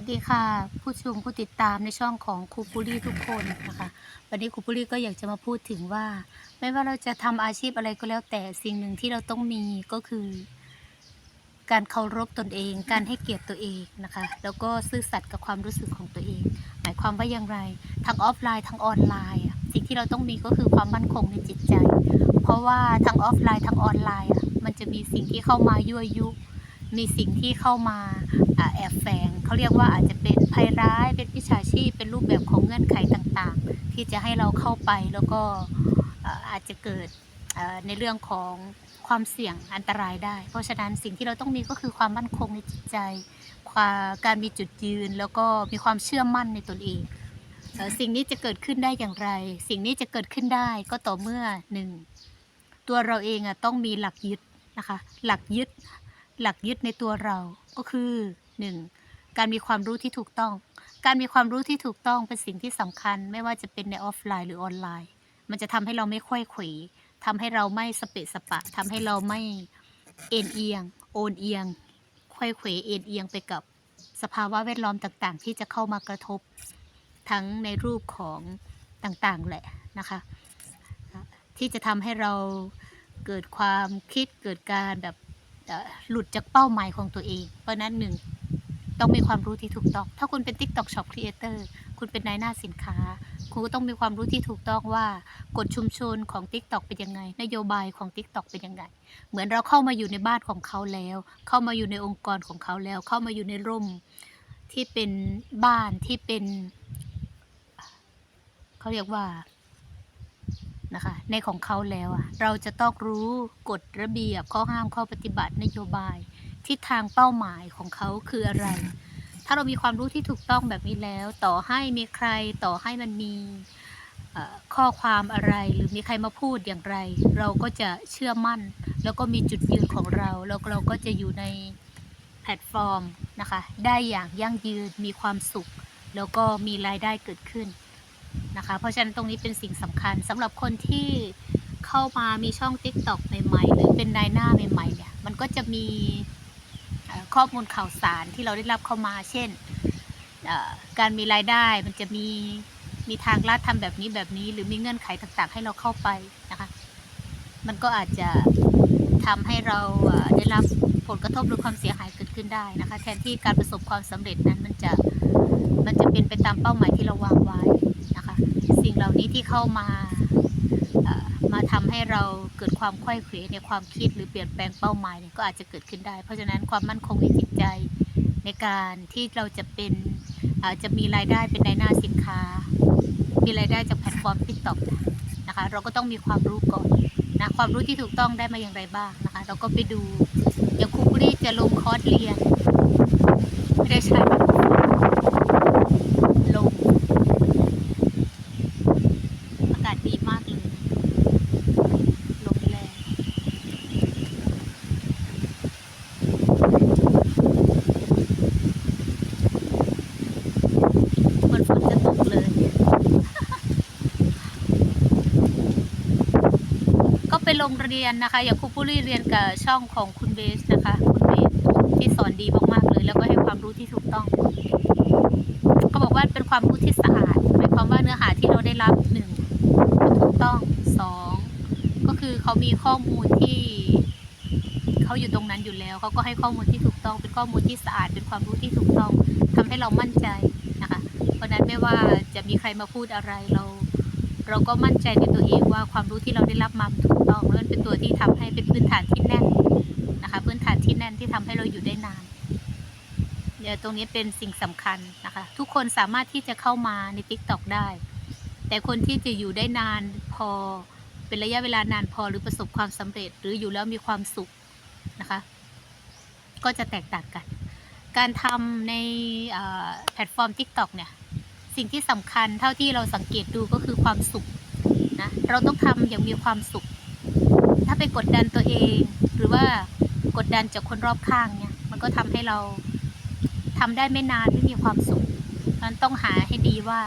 วัสดีค่ะ ผู้ชมผู้ติดตามในช่องของครูปุรีทุกคนนะคะวันนี้ครูปุรีก็อยากจะมาพูดถึงว่า ไม่ว่าเราจะทำอาชีพอะไรก็แล้วแต่สิ่งหนึ่งที่เราต้องมีก็คือ การเคารพตนเอง การให้เกียรติตัวเองนะคะ แล้วก็ซื่อสัตย์กับความรู้สึกของตัวเอง หมายความว่าอย่างไรทั้งออฟไลน์ทั้งออนไลน์สิ่งที่เราต้องมีก็คือความมั่นคงในจิตใจ เพราะว่าทั้งออฟไลน์ทั้งออนไลน์มันจะมีสิ่งที่เข้ามายั่วยุ มีสิ่งที่เข้ามาอแอบแฝงเขาเรียกว่าอาจจะเป็นภัยร้ายเป็นวิชาชีพเป็นรูปแบบของเงื่อนไขต่างๆ ที่จะให้เราเข้าไปแล้วก็อาจจะเกิดในเรื่องของความเสี่ยงอันตรายได้ เพราะฉะนั้นสิ่งที่เราต้องมีก็คือความมั่นคงในจิตใจความการมีจุดยืนแล้วก็มีความเชื่อมั่นในตนเองสิ่งนี้จะเกิดขึ้นได้อย่างไร สิ่งนี้จะเกิดขึ้นได้ก็ต่อเมื่อหนึ่งตัวเราเองอะต้องมีหลักยึดนะคะ หลักยึด หลักยึดในตัวเราก็คือ 1. การมีความรู้ที่ถูกต้อง การมีความรู้ที่ถูกต้องเป็นสิ่งที่สำคัญ ไม่ว่าจะเป็นในออฟไลน์หรือออนไลน์ มันจะทำให้เราไม่ค่อยขวทำให้เราไม่สเปะสปะทำให้เราไม่เอ็นเอียง โอนเอียงค่อยเขวเอ็นเอียงไปกับสภาวะแวดล้อมต่างๆ ที่จะเข้ามากระทบ ทั้งในรูปของต่างๆแหละนะคะ ที่จะทำให้เราเกิดความคิดเกิดการแบบ หลุดจากเป้าหมายของตัวเอง เพราะนั้นหนึ่งต้องมีความรู้ที่ถูกต้อง ถ้าคุณเป็น TikTok Shop Creator คุณเป็นนายหน้าสินค้า คุณก็ต้องมีความรู้ที่ถูกต้องว่ากฎชุมชนของ TikTok เป็นยังไง นโยบายของ TikTok เป็นยังไง เหมือนเราเข้ามาอยู่ในบ้านของเขาแล้ว เข้ามาอยู่ในองค์กรของเขาแล้ว เข้ามาอยู่ในร่มที่เป็นบ้านที่เป็น เขาเรียกว่า นะคะ ในของเขาแล้วอะเราจะต้องรู้กฎระเบียบข้อห้ามข้อปฏิบัตินโยบายทิศทางเป้าหมายของเขาคืออะไร ถ้าเรามีความรู้ที่ถูกต้องแบบนี้แล้ว ต่อให้มีใครต่อให้มันมีเอ่อข้อความอะไรหรือมีใครมาพูดอย่างไร เราก็จะเชื่อมั่น แล้วก็มีจุดยืนของเรา แล้วเราก็จะอยู่ในแพลตฟอร์มนะคะ ได้อย่างยั่งยืนมีความสุข แล้วก็มีรายได้เกิดขึ้น นะคะ เพราะฉะนั้นตรงนี้เป็นสิ่งสำคัญสำหรับคนที่เข้ามามีช่อง TikTok ใหม่ๆ หรือเป็นนายหน้าใหม่ๆเนี่ยมันก็จะมีข้อมูลข่าวสารที่เราได้รับเข้ามา เช่นการมีรายได้มันจะมีมีทางลัดทำแบบนี้แบบนี้ หรือมีเงื่อนไขต่างๆ ให้เราเข้าไปนะคะ มันก็อาจจะทำให้เราได้รับผลกระทบหรือความเสียหายเกิดขึ้นได้นะคะ แทนที่การประสบความสำเร็จนั้นมันจะมันจะเป็นไปตามเป้าหมายที่เราวางไว้ สิ่งเหล่านี้ที่เข้ามามาทำให้เราเกิดความค่อยเขวในความคิดหรือเปลี่ยนแปลงเป้าหมายเนี่ยก็อาจจะเกิดขึ้นได้ เพราะฉะนั้นความมั่นคงในจิตใจในการที่เราจะเป็นอาจจะมีรายได้เป็นในหน้าสินค้า มีรายได้จากแพลตฟอร์ม TikTok นะคะ เราก็ต้องมีความรู้ก่อนนะความรู้ที่ถูกต้องได้มาอย่างไรบ้างนะคะ เราก็ไปดูอย่างครูปุรีจะลงคอร์สเรียนไม่ได้ใช้แบบลง อากาศดีมากเลย ลมแรงเหมือนฝนจะตกเลย ก็ไปโรงเรียนนะคะ อย่างครูปุ้ยเรียนกับช่องของคุณเบสนะคะ คุณเบสที่สอนดีมากๆเลย แล้วก็ให้ความรู้ที่ถูกต้องเขาบอกว่าเป็นความรู้ที่สะอาดหมายความว่าเนื้อหาที่เราได้รับหนึ่งถูกต้องสองก็คือเขามีข้อมูลที่เขาอยู่ตรงนั้นอยู่แล้วเขาก็ให้ข้อมูลที่ถูกต้อง เป็นข้อมูลที่สะอาด เป็นความรู้ที่ถูกต้องทำให้เรามั่นใจนะคะ เพราะฉะนั้นไม่ว่าจะมีใครมาพูดอะไรเรา เราก็มั่นใจในตัวเองว่าความรู้ที่เราได้รับมาถูก ต้องแล้วมันเป็นตัวที่ทำให้เป็นพื้นฐานที่แน่นนะคะ พื้นฐานที่แน่นที่ทำให้เราอยู่ได้นานเดี๋ยวตรงนี้เป็นสิ่งสำคัญนะคะ ทุกคนสามารถที่จะเข้ามาใน TikTok ได้ แต่คนที่จะอยู่ได้นานพอเป็นระยะเวลานานพอหรือประสบความสำเร็จ หรืออยู่แล้วมีความสุขนะคะ ก็จะแตกต่างกัน การทำในแพลตฟอร์ม TikTok เนี่ย สิ่งที่สำคัญเท่าที่เราสังเกตดูก็คือความสุขนะเราต้องทำอย่างมีความสุข ถ้าไปกดดันตัวเอง หรือว่ากดดันจากคนรอบข้างเนี่ย มันก็ทำให้เราทำได้ไม่นานไม่มีความสุขนั้นต้องหาให้ดีว่า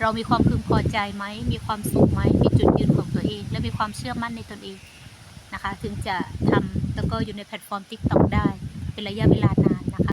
เรามีความพึงพอใจไหม มีความสุขไหม มีจุดยืนของตัวเอง และมีความเชื่อมั่นในตนเองนะคะ ถึงจะทำแล้วก็อยู่ในแพลตฟอร์ม TikTok ได้ เป็นระยะเวลานาน